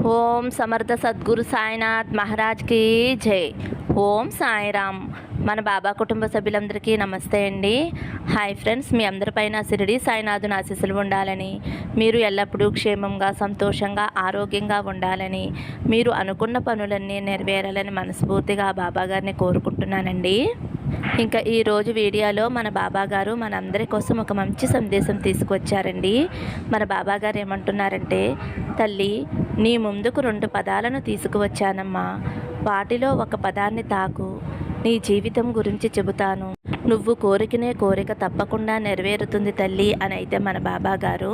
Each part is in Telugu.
ఓం సమర్థ సద్గురు సాయినాథ్ మహారాజ్కి జై. ఓం సాయిరామ్. మన బాబా కుటుంబ సభ్యులందరికీ నమస్తే అండి. హాయ్ ఫ్రెండ్స్ మీ అందరిపైన సిరిడి సాయినాథుని ఆశీస్సులు ఉండాలని మీరు ఎల్లప్పుడూ క్షేమంగా సంతోషంగా ఆరోగ్యంగా ఉండాలని మీరు అనుకున్న పనులన్నీ నెరవేరాలని మనస్ఫూర్తిగా బాబాగారిని బాబా గారిని కోరుకుంటున్నానండి. ఇంకా ఈరోజు వీడియోలో మన బాబాగారు మనందరి కోసం ఒక మంచి సందేశం తీసుకొచ్చారండి. మన బాబాగారు ఏమంటున్నారంటే తల్లి నీ ముందుకు రెండు పదాలను తీసుకువచ్చానమ్మా. వాటిలో ఒక పదాన్ని తాకు. నీ జీవితం గురించి చెబుతాను. నువ్వు కోరికనే కోరిక తప్పకుండా నెరవేరుతుంది తల్లి అని అయితే మన బాబా గారు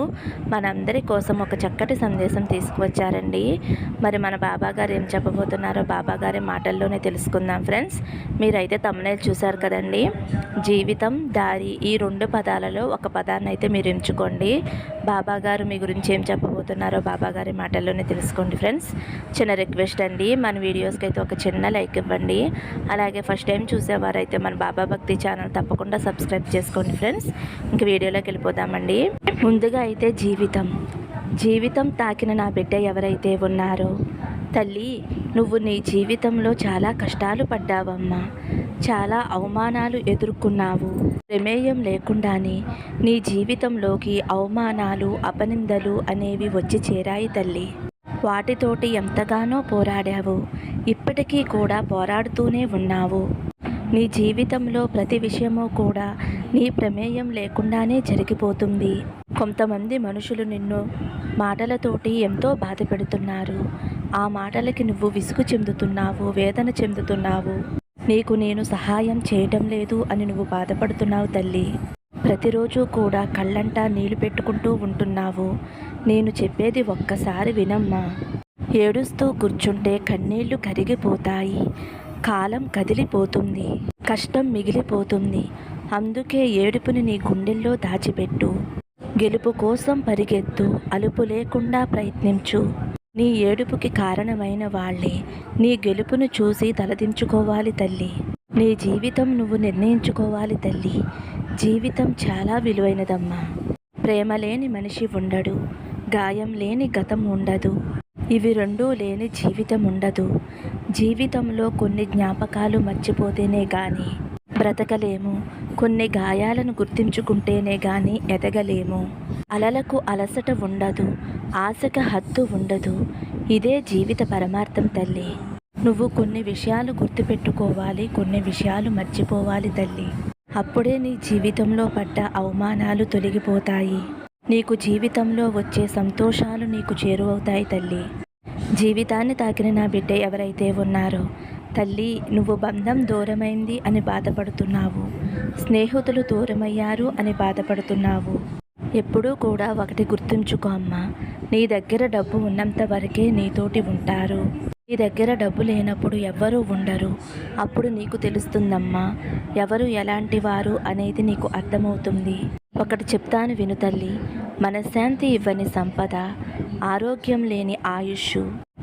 మనందరి కోసం ఒక చక్కటి సందేశం తీసుకువచ్చారండి. మరి మన బాబా గారు ఏం చెప్పబోతున్నారో బాబా గారి మాటల్లోనే తెలుసుకుందాం ఫ్రెండ్స్. మీరైతే తమ్మునేలు చూశారు కదండి. జీవితం దారి ఈ రెండు పదాలలో ఒక పదాన్ని అయితే మీరు ఎంచుకోండి. బాబా గారు మీ గురించి ఏం చెప్పబోతున్నారో బాబా గారి మాటల్లోనే తెలుసుకోండి ఫ్రెండ్స్. చిన్న రిక్వెస్ట్ అండి మన వీడియోస్కి అయితే ఒక చిన్న లైక్ ఇవ్వండి. అలాగే ఫస్ట్ టైం చూసేవారైతే మన బాబా భక్తి ఛానల్ తప్పకుండా సబ్స్క్రైబ్ చేసుకోండి ఫ్రెండ్స్ ఇంక వీడియోలోకి వెళ్ళిపోదామండి. ముందుగా అయితే జీవితం. జీవితం తాకిన నా బిడ్డ ఎవరైతే ఉన్నారో తల్లి నువ్వు నీ జీవితంలో చాలా కష్టాలు పడ్డావమ్మా. చాలా అవమానాలు ఎదుర్కొన్నావు. ప్రమేయం లేకుండానే నీ జీవితంలోకి అవమానాలు అపనిందలు అనేవి వచ్చి చేరాయి తల్లి. వాటితోటి ఎంతగానో పోరాడావు. ఇప్పటికీ కూడా పోరాడుతూనే ఉన్నావు. నీ జీవితంలో ప్రతి విషయము కూడా నీ ప్రమేయం లేకుండానే జరిగిపోతుంది. కొంతమంది మనుషులు నిన్ను మాటలతోటి ఎంతో బాధ పెడుతున్నారు ఆ మాటలకి నువ్వు విసుగు చెందుతున్నావు వేదన చెందుతున్నావు. నీకు నేను సహాయం చేయటం లేదు అని నువ్వు బాధపడుతున్నావు తల్లి. ప్రతిరోజు కూడా కళ్ళంటా నీళ్ళు పెట్టుకుంటూ ఉంటున్నావు. నేను చెప్పేది ఒక్కసారి వినమ్మా. ఏడుస్తూ కూర్చుంటే కన్నీళ్ళు కరిగిపోతాయి. కాలం కదిలిపోతుంది కష్టం మిగిలిపోతుంది. అందుకే ఏడుపుని నీ గుండెల్లో దాచిపెట్టు. గెలుపు కోసం పరిగెత్తు అలుపు లేకుండా ప్రయత్నించు. నీ ఏడుపుకి కారణమైన వాళ్ళే. నీ గెలుపును చూసి తలదించుకోవాలి తల్లి. నీ జీవితం నువ్వు నిర్ణయించుకోవాలి తల్లి. జీవితం చాలా విలువైనదమ్మా. ప్రేమ లేని మనిషి ఉండడు. గాయం లేని గతం ఉండదు. ఇవి రెండూ లేని జీవితం ఉండదు. జీవితంలో కొన్ని జ్ఞాపకాలు మర్చిపోతేనే కానీ బ్రతకలేము. కొన్ని గాయాలను గుర్తించుకుంటేనే కానీ ఎదగలేము. అలలకు అలసట ఉండదు ఆశక హద్దు ఉండదు. ఇదే జీవిత పరమార్థం తల్లి. నువ్వు కొన్ని విషయాలు గుర్తుపెట్టుకోవాలి కొన్ని విషయాలు మర్చిపోవాలి తల్లి. అప్పుడే నీ జీవితంలో పడ్డ అవమానాలు తొలగిపోతాయి. నీకు జీవితంలో వచ్చే సంతోషాలు నీకు చేరువవుతాయి తల్లి. జీవితాన్ని తాకిన నా బిడ్డ ఎవరైతే ఉన్నారో తల్లి నువ్వు బంధం దూరమైంది అని బాధపడుతున్నావు. స్నేహితులు దూరమయ్యారు అని బాధపడుతున్నావు. ఎప్పుడూ కూడా ఒకటి గుర్తుంచుకో అమ్మా. నీ దగ్గర డబ్బు ఉన్నంత వరకే నీతోటి ఉంటారు. నీ దగ్గర డబ్బు లేనప్పుడు ఎవ్వరూ ఉండరు. అప్పుడు నీకు తెలుస్తుందమ్మా ఎవరు ఎలాంటి వారు అనేది నీకు అర్థమవుతుంది. ఒకటి చెప్తాను విను తల్లి మనశ్శాంతి ఇవ్వని సంపద ఆరోగ్యం లేని ఆయుష్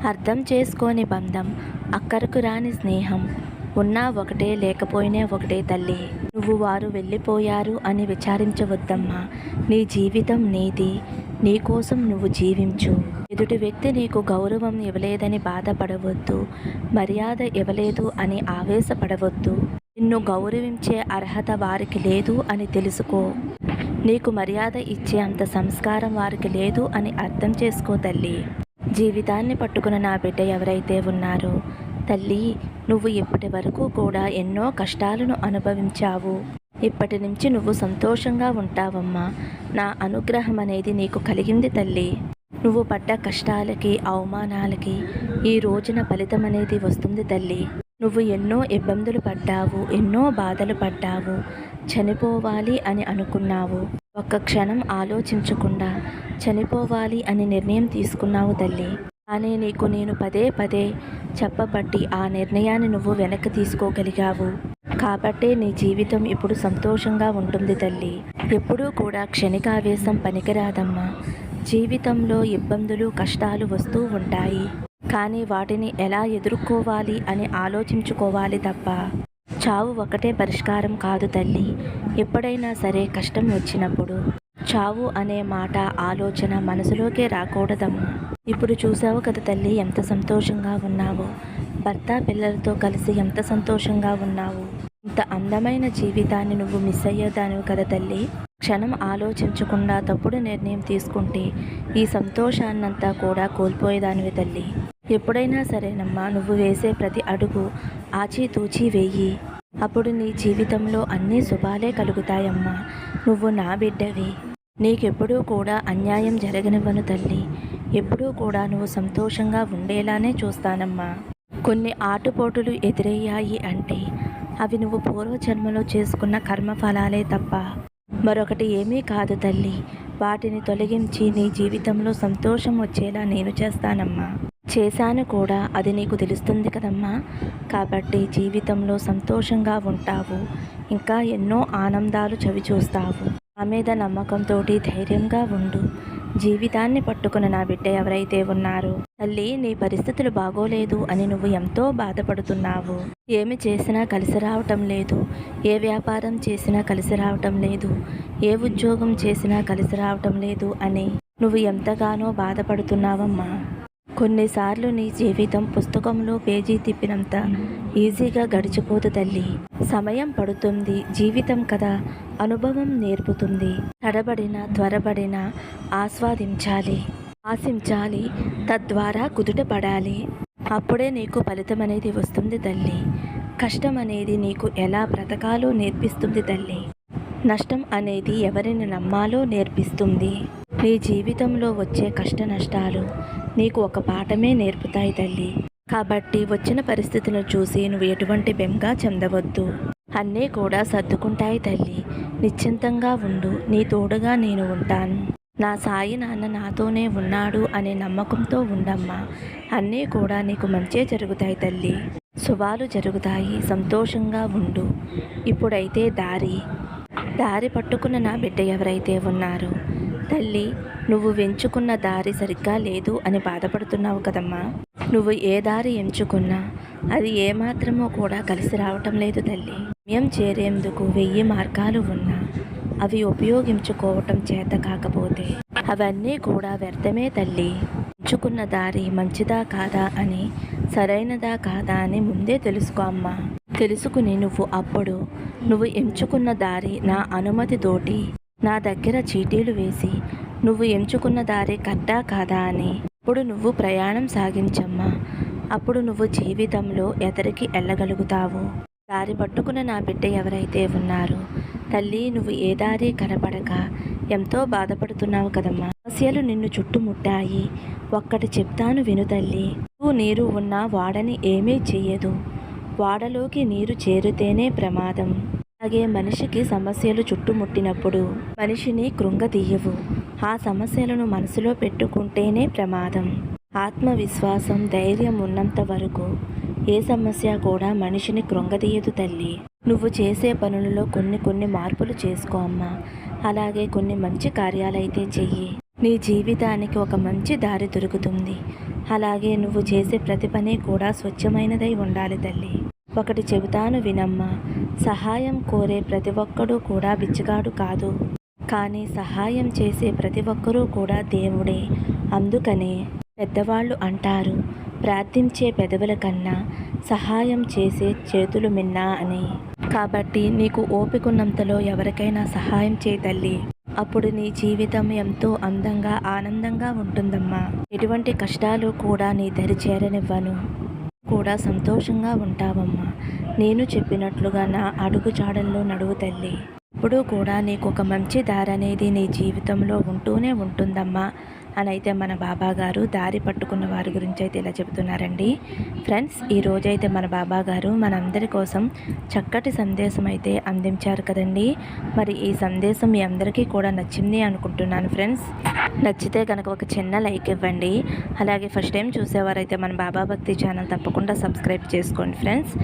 అర్థం చేసుకోని బంధం అక్కరకు రాని స్నేహం ఉన్నా ఒకటే లేకపోయినా ఒకటే తల్లి. నువ్వు వారు వెళ్ళిపోయారు అని విచారించవద్దమ్మా. నీ జీవితం నీది. నీకోసం నువ్వు జీవించు. ఎదుటి వ్యక్తి నీకు గౌరవం ఇవ్వలేదని బాధపడవద్దు. మర్యాద ఇవ్వలేదు అని ఆవేశపడవద్దు. నిన్ను గౌరవించే అర్హత వారికి లేదు అని తెలుసుకో. నీకు మర్యాద ఇచ్చే అంత సంస్కారం వారికి లేదు అని అర్థం చేసుకో తల్లి. జీవితాన్ని పట్టుకున్న నా బిడ్డ ఎవరైతే ఉన్నారో తల్లి నువ్వు ఇప్పటి వరకు కూడా ఎన్నో కష్టాలను అనుభవించావు. ఇప్పటి నుంచి నువ్వు సంతోషంగా ఉంటావమ్మా. నా అనుగ్రహం అనేది నీకు కలిగింది తల్లి. నువ్వు పడ్డ కష్టాలకి అవమానాలకి ఈ రోజున ఫలితం అనేది వస్తుంది తల్లి. నువ్వు ఎన్నో ఇబ్బందులు పడ్డావు ఎన్నో బాధలు పడ్డావు. చనిపోవాలి అని అనుకున్నావు. ఒక్క క్షణం ఆలోచించకుండా చనిపోవాలి అని నిర్ణయం తీసుకున్నావు తల్లి. కానీ నీకు నేను పదే పదే చెప్పబట్టి ఆ నిర్ణయాన్ని నువ్వు వెనక్కి తీసుకోగలిగావు. కాబట్టే నీ జీవితం ఇప్పుడు సంతోషంగా ఉంటుంది తల్లి. ఎప్పుడూ కూడా క్షణికావేశం పనికిరాదమ్మా. జీవితంలో ఇబ్బందులు కష్టాలు వస్తూ ఉంటాయి. కానీ వాటిని ఎలా ఎదుర్కోవాలి అని ఆలోచించుకోవాలి తప్ప చావు ఒకటే పరిష్కారం కాదు తల్లి. ఎప్పుడైనా సరే కష్టం వచ్చినప్పుడు చావు అనే మాట ఆలోచన మనసులోకే రాకూడదమ్మా. ఇప్పుడు చూసావు కదా తల్లి ఎంత సంతోషంగా ఉన్నావో. భర్త పిల్లలతో కలిసి ఎంత సంతోషంగా ఉన్నావు. ఇంత అందమైన జీవితాన్ని నువ్వు మిస్ అయ్యేదానివి కదా తల్లి. క్షణం ఆలోచించకుండా తప్పుడు నిర్ణయం తీసుకుంటే ఈ సంతోషాన్నంతా కూడా కోల్పోయేదానివి తల్లి. ఎప్పుడైనా సరేనమ్మా నువ్వు వేసే ప్రతి అడుగు ఆచితూచి వెయ్యి అప్పుడు నీ జీవితంలో అన్ని శుభాలే కలుగుతాయమ్మా. నువ్వు నా బిడ్డవి. నీకెప్పుడూ కూడా అన్యాయం జరగనివ్వను తల్లి. ఎప్పుడూ కూడా నువ్వు సంతోషంగా ఉండేలానే చూస్తానమ్మా. కొన్ని ఆటుపోటులు ఎదురయ్యాయి అంటే అవి నువ్వు పూర్వజన్మలో చేసుకున్న కర్మఫలాలే తప్ప మరొకటి ఏమీ కాదు తల్లి. వాటిని తొలగించి నీ జీవితంలో సంతోషం వచ్చేలా నేను చేస్తానమ్మా. చేశాను కూడా అది నీకు తెలుస్తుంది కదమ్మా. కాబట్టి జీవితంలో సంతోషంగా ఉంటావు. ఇంకా ఎన్నో ఆనందాలు చవి చూస్తావు. ఆ మీద నమ్మకంతో ధైర్యంగా ఉండు. జీవితాన్ని పట్టుకుని నా బిడ్డ ఎవరైతే ఉన్నారో తల్లి నీ పరిస్థితులు బాగోలేదు అని నువ్వు ఎంతో బాధపడుతున్నావు. ఏమి చేసినా కలిసి రావటం లేదు. ఏ వ్యాపారం చేసినా కలిసి రావటం లేదు. ఏ ఉద్యోగం చేసినా కలిసి రావటం లేదు అని నువ్వు ఎంతగానో బాధపడుతున్నావమ్మా. కొన్నిసార్లు నీ జీవితం పుస్తకంలో పేజీ తిప్పినంత ఈజీగా గడిచిపోదు తల్లి. సమయం పడుతుంది జీవితం కదా అనుభవం నేర్పుతుంది. తడబడిన త్వరబడిన ఆస్వాదించాలి. ఆశించాలి తద్వారా కుదుట పడాలి అప్పుడే నీకు ఫలితం అనేది వస్తుంది తల్లి. కష్టం అనేది నీకు ఎలా బ్రతకాలో నేర్పిస్తుంది తల్లి. నష్టం అనేది ఎవరిని నమ్మాలో నేర్పిస్తుంది. నీ జీవితంలో వచ్చే కష్ట నష్టాలు నీకు ఒక పాఠమే నేర్పుతాయి తల్లి. కాబట్టి వచ్చిన పరిస్థితులను చూసి నువ్వు ఎటువంటి బెంగా చెందవద్దు. అన్నీ కూడా సర్దుకుంటాయి తల్లి. నిశ్చింతంగా ఉండు. నీ తోడుగా నేను ఉంటాను. నా సాయి నాన్న నాతోనే ఉన్నాడు అనే నమ్మకంతో ఉండమ్మా. అన్నీ కూడా నీకు మంచే జరుగుతాయి తల్లి. శుభాలు జరుగుతాయి. సంతోషంగా ఉండు. ఇప్పుడైతే దారి. దారి పట్టుకున్న నా బిడ్డ ఎవరైతే ఉన్నారో? తల్లి నువ్వు ఎంచుకున్న దారి సరిగ్గా లేదు అని బాధపడుతున్నావు కదమ్మా. నువ్వు ఏ దారి ఎంచుకున్నా అది ఏమాత్రమో కూడా కలిసి రావటం లేదు తల్లి. గమ్యం చేరేందుకు వెయ్యి మార్గాలు ఉన్నా అవి ఉపయోగించుకోవటం చేత కాకపోతే అవన్నీ కూడా వ్యర్థమే తల్లి. ఎంచుకున్న దారి మంచిదా కాదా అని సరైనదా కాదా అని ముందే తెలుసుకో అమ్మా. తెలుసుకుని నువ్వు అప్పుడు నువ్వు ఎంచుకున్న దారి నా అనుమతితోటి నా దగ్గర చీటీలు వేసి నువ్వు ఎంచుకున్న దారి కట్టా కాదా అని. అప్పుడు నువ్వు ప్రయాణం సాగించమ్మా. అప్పుడు నువ్వు జీవితంలో ఎదరికి వెళ్ళగలుగుతావు దారి పట్టుకున్న నా బిడ్డ ఎవరైతే ఉన్నారు? తల్లి నువ్వు ఏ దారి కనపడక ఎంతో బాధపడుతున్నావు కదమ్మా. సమస్యలు నిన్ను చుట్టుముట్టాయి. ఒక్కటి చెప్తాను విను తల్లి. నువ్వు నీరు ఉన్నా వాడని ఏమీ చెయ్యదు. వాడలోకి నీరు చేరితేనే ప్రమాదం. అలాగే మనిషికి సమస్యలు చుట్టుముట్టినప్పుడు మనిషిని కృంగతీయవు. ఆ సమస్యలను మనసులో పెట్టుకుంటేనే ప్రమాదం. ఆత్మవిశ్వాసం ధైర్యం ఉన్నంత వరకు ఏ సమస్య కూడా మనిషిని కృంగతీయదు తల్లి. నువ్వు చేసే పనులలో కొన్ని కొన్ని మార్పులు చేసుకో అమ్మా. అలాగే కొన్ని మంచి కార్యాలైతే చెయ్యి. నీ జీవితానికి ఒక మంచి దారి దొరుకుతుంది. అలాగే నువ్వు చేసే ప్రతి పని కూడా స్వచ్ఛమైనదై ఉండాలి తల్లి. ఒకటి చెబుతాను వినమ్మా. సహాయం కోరే ప్రతి ఒక్కడూ కూడా బిచ్చగాడు కాదు. కానీ సహాయం చేసే ప్రతి ఒక్కరూ కూడా దేవుడే. అందుకనే పెద్దవాళ్ళు అంటారు ప్రార్థించే పెదవుల కన్నా సహాయం చేసే చేతులు మిన్నా అని. కాబట్టి నీకు ఓపికన్నంతలో ఎవరికైనా సహాయం చేయతల్లి అప్పుడు నీ జీవితం ఎంతో అందంగా ఆనందంగా ఉంటుందమ్మా. ఎటువంటి కష్టాలు కూడా నీ దరి చేరనివ్వను. కూడా సంతోషంగా ఉంటావమ్మా. నేను చెప్పినట్లుగా నా అడుగు జాడల్లో నడువు తల్లి. ఎప్పుడూ కూడా నీకు ఒక మంచి దారి అనేది నీ జీవితంలో ఉంటూనే ఉంటుందమ్మా. అని అయితే మన బాబా గారు దారి పట్టుకున్న వారి గురించి అయితే ఇలా చెబుతున్నారండి. ఫ్రెండ్స్ ఈ రోజైతే మన బాబా గారు మనందరి కోసం చక్కటి సందేశం అయితే అందించారు కదండి. మరి ఈ సందేశం మీ అందరికీ కూడా నచ్చింది అనుకుంటున్నాను ఫ్రెండ్స్. నచ్చితే కనుక ఒక చిన్న లైక్ ఇవ్వండి. అలాగే ఫస్ట్ టైం చూసేవారైతే మన బాబా భక్తి ఛానల్ తప్పకుండా సబ్స్క్రైబ్ చేసుకోండి ఫ్రెండ్స్.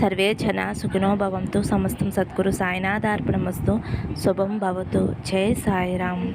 సర్వే జన సుఖినోభవంతో సమస్తం సద్గురు సాయినాథార్పణమస్తు శుభం భవతు. జై సాయిరామ్.